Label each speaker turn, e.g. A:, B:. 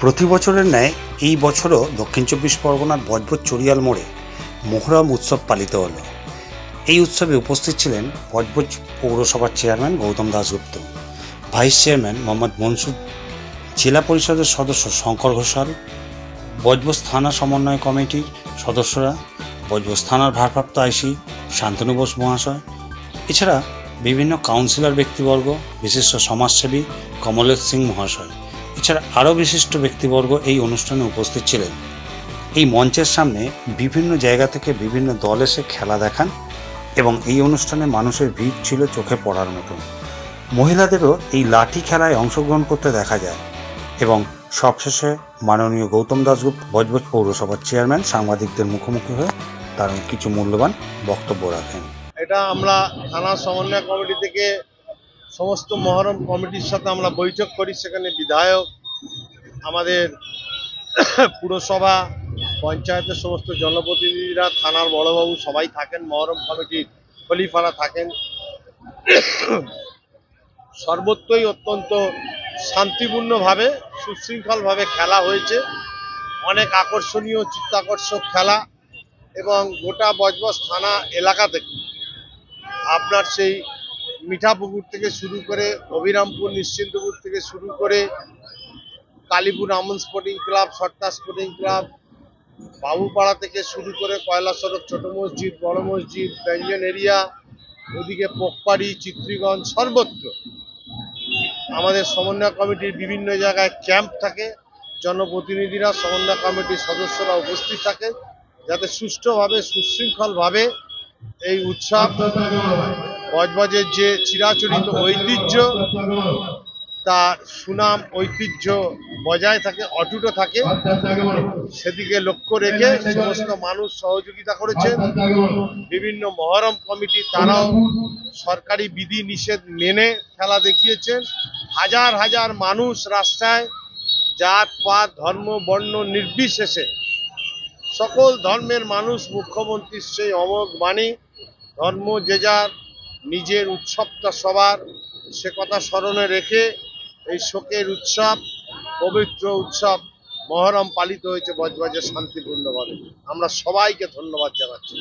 A: প্রতি বছরের ন্যায় এই বছরও দক্ষিণ চব্বিশ পরগনার বজবজ চড়িয়াল মোড়ে মোহরম উৎসব পালিত হলো। এই উৎসবে উপস্থিত ছিলেন বজবজ পৌরসভার chairman Gautam Dasgupta, vice chairman Mohammad Mansur, জেলা পরিষদের সদস্য শঙ্কর ঘোষাল, বজবজ থানা সমন্বয় কমিটির সদস্যরা, বজবজ থানার ভারপ্রাপ্ত আইসি শান্তনু বোস মহাশয়, এছাড়া বিভিন্ন কাউন্সিলর ব্যক্তিবর্গ, বিশিষ্ট সমাজসেবী কমলেশ সিং মহাশয়। এছাড়া আরও বিশিষ্ট ব্যক্তিবর্গ এই অনুষ্ঠানে উপস্থিত ছিলেন। এই মঞ্চের সামনে বিভিন্ন জায়গা থেকে বিভিন্ন দল এসে খেলা দেখান এবং এই অনুষ্ঠানে মানুষের ভিড় ছিল চোখে পড়ার মতো মহিলাদেরও এই লাঠি খেলায় অংশগ্রহণ করতে দেখা যায় এবং সবশেষে মাননীয় গৌতম দাসগুপ্ত বজবজ পৌরসভার চেয়ারম্যান সাংবাদিকদের মুখোমুখি হয়ে তার কিছু মূল্যবান বক্তব্য রাখেন।
B: এটা আমরা থানা সমন্বয় কমিটি থেকে সমস্ত মহরম কমিটির সাথে আমরা বৈঠক করি, সেখানে বিধায়ক, আমাদের পুরসভা, পঞ্চায়েতের সমস্ত জনপ্রতিনিধিরা, থানার বড়বাবু সবাই থাকেন, মহরম কমিটির খলিফারা থাকেন। সর্বত্রই অত্যন্ত শান্তিপূর্ণভাবে, সুশৃঙ্খলভাবে খেলা হয়েছে। অনেক আকর্ষণীয়, চিত্তাকর্ষক খেলা এবং গোটা বজবজ থানা এলাকা থেকে আপনার সেই মিঠাপুকুর থেকে শুরু করে অবিরামপুর নিশ্চিন্তপুর থেকে শুরু করে Kalipur Aman sporting club Sarta sporting club, Babupara থেকে শুরু করে কয়লা সড়ক, ছোট মসজিদ, বড় মসজিদ, ব্যঞ্জন এরিয়া, ওদিকে পোকপাড়ি চিত্রীগঞ্জ, সর্বত্র। আমাদের সমন্বয় কমিটির বিভিন্ন জায়গায় ক্যাম্প থাকে। জনপ্রতিনিধিরা, সমন্বয় কমিটির সদস্যরা উপস্থিত থাকে। যাতে সুষ্ঠুভাবে, সুশৃঙ্খলভাবে এই উৎসব বজবজের যে চিরাচরিত ঐতিহ্য তার সুনাম, ঐতিহ্য বজায় থাকে, অটুট থাকে, সেদিকে লক্ষ্য রেখে সমস্ত মানুষ সহযোগিতা করেছেন। বিভিন্ন মহরম কমিটি তারাও সরকারি বিধি নিষেধ মেনে খেলা দেখিয়েছেন। হাজার হাজার মানুষ রাস্তায় জাত, পাত, ধর্ম, বর্ণ নির্বিশেষে সকল ধর্মের মানুষ মুখ্যমন্ত্রীর সেই অমোঘ বাণী, ধর্ম যে যার নিজের উৎসবটা সবার, সে কথা স্মরণে রেখে এই শোকের উৎসব, পবিত্র উৎসব মহরম পালিত হয়েছে বজবজে শান্তিপূর্ণভাবে। আমরা সবাইকে ধন্যবাদ জানাচ্ছি।